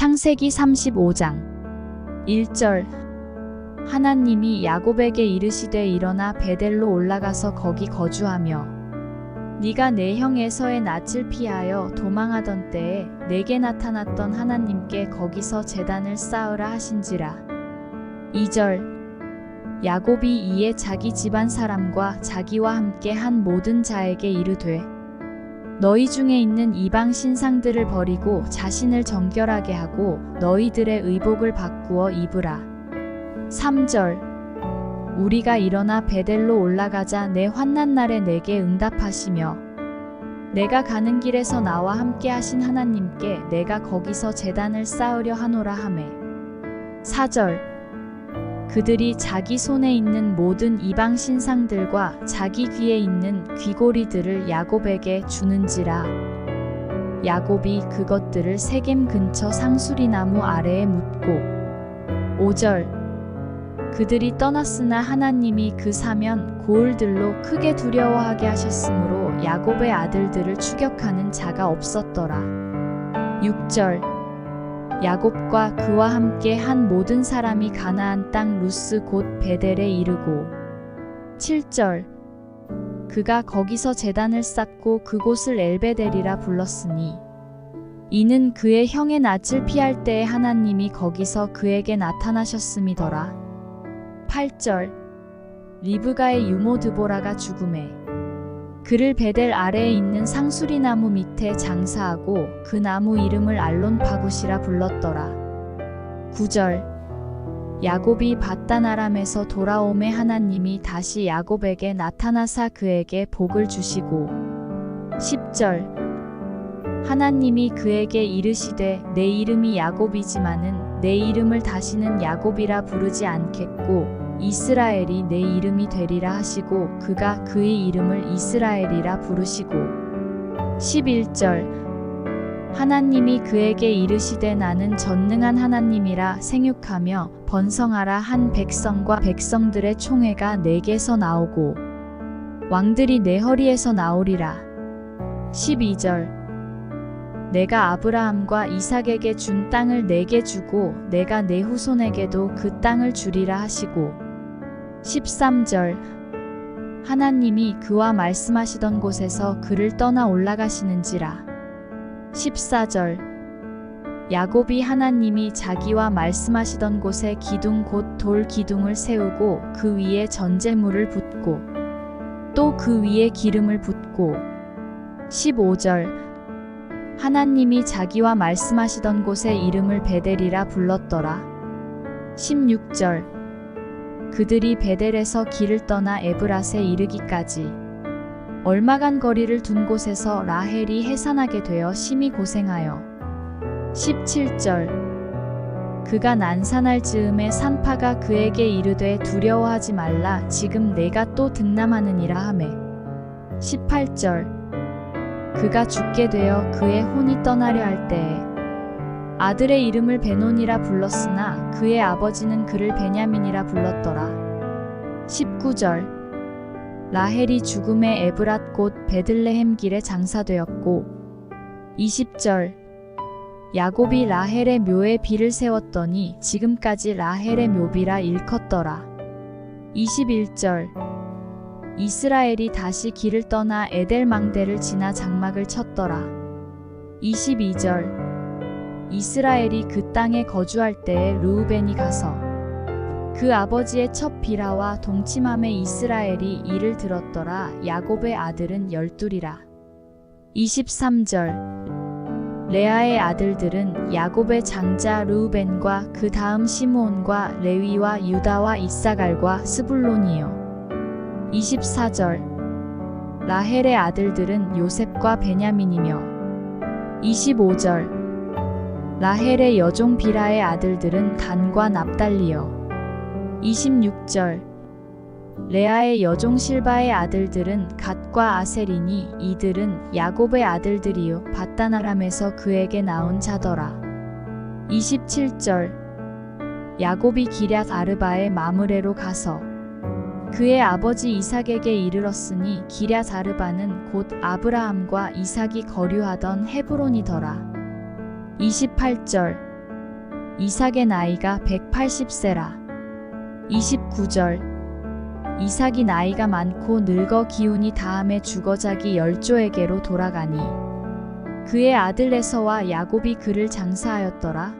창세기 35장 1절. 하나님이 야곱에게 이르시되 일어나 베델로 올라가서 거기 거주하며 네가 내 형 에서의 낯을 피하여 도망하던 때에 내게 나타났던 하나님께 거기서 제단을 쌓으라 하신지라. 2절. 야곱이 이에 자기 집안 사람과 자기와 함께 한 모든 자에게 이르되 너희 중에 있는 이방 신상들을 버리고 자신을 정결하게 하고 너희들의 의복을 바꾸어 입으라. 3절. 우리가 일어나 베델로 올라가자 내 환난 날에 내게 응답하시며 내가 가는 길에서 나와 함께 하신 하나님께 내가 거기서 제단을 쌓으려 하노라 하매. 4절 그들이 자기 손에 있는 모든 이방 신상들과 자기 귀에 있는 귀고리들을 야곱에게 주는지라. 야곱이 그것들을 세겜 근처 상수리 나무 아래에 묻고 5절 그들이 떠났으나 하나님이 그 사면 고을들로 크게 두려워하게 하셨으므로 야곱의 아들들을 추격하는 자가 없었더라. 6절 야곱과 그와 함께 한 모든 사람이 가나안 땅 루스 곧 베델에 이르고 7절 그가 거기서 제단을 쌓고 그곳을 엘베델이라 불렀으니 이는 그의 형의 낯을 피할 때에 하나님이 거기서 그에게 나타나셨음이더라. 8절 리브가의 유모 드보라가 죽음에 그를 베델 아래에 있는 상수리 나무 밑에 장사하고 그 나무 이름을 알론 바굿이라 불렀더라. 9절. 야곱이 바다나람에서 돌아오매 하나님이 다시 야곱에게 나타나사 그에게 복을 주시고. 10절. 하나님이 그에게 이르시되 내 이름이 야곱이지만은 내 이름을 다시는 야곱이라 부르지 않겠고 이스라엘이 내 이름이 되리라 하시고 그가 그의 이름을 이스라엘이라 부르시고. 11절. 하나님이 그에게 이르시되 나는 전능한 하나님이라 생육하며 번성하라 한 백성과 백성들의 총회가 내게서 나오고 왕들이 내 허리에서 나오리라. 12절. 내가 아브라함과 이삭에게 준 땅을 내게 주고 내가 내 후손에게도 그 땅을 주리라 하시고 13절. 하나님이 그와 말씀하시던 곳에서 그를 떠나 올라가시는지라. 14절. 야곱이 하나님이 자기와 말씀하시던 곳에 기둥 곧 돌 기둥을 세우고 그 위에 전제물을 붓고 또 그 위에 기름을 붓고. 15절. 하나님이 자기와 말씀하시던 곳에 이름을 베델이라 불렀더라. 16절 그들이 베델에서 길을 떠나 에브랏에 이르기까지 얼마간 거리를 둔 곳에서 라헬이 해산하게 되어 심히 고생하여. 17절. 그가 난산할 즈음에 산파가 그에게 이르되 두려워하지 말라. 지금 내가 또 등남하느니라 하매. 18절. 그가 죽게 되어 그의 혼이 떠나려 할 때에 아들의 이름을 베논이라 불렀으나 그의 아버지는 그를 베냐민이라 불렀더라. 19절 라헬이 죽음의 에브랏 곧 베들레헴 길에 장사되었고 20절 야곱이 라헬의 묘에 비를 세웠더니 지금까지 라헬의 묘비라 일컫더라. 21절 이스라엘이 다시 길을 떠나 에델 망대를 지나 장막을 쳤더라. 22절 이스라엘이 그 땅에 거주할 때에 르우벤이 가서 그 아버지의 첫 비라와 동침함에 이스라엘이 이를 들었더라. 야곱의 아들은 열둘이라. 23절. 레아의 아들들은 야곱의 장자 르우벤과 그 다음 시므온과 레위와 유다와 이사갈과 스불론이요. 24절. 라헬의 아들들은 요셉과 베냐민이며. 25절 라헬의 여종 비라의 아들들은 단과 납달리요. 26절 레아의 여종 실바의 아들들은 갓과 아셀이니 이들은 야곱의 아들들이요 바다나람에서 그에게 나온 자더라. 27절 야곱이 기랴 아르바의 마므레로 가서 그의 아버지 이삭에게 이르렀으니 기랴 아르바는 곧 아브라함과 이삭이 거류하던 헤브론이더라. 28절 이삭의 나이가 180세라. 29절 이삭이 나이가 많고 늙어 기운이 다함에 죽어 자기 열조에게로 돌아가니 그의 아들 에서와 야곱이 그를 장사하였더라.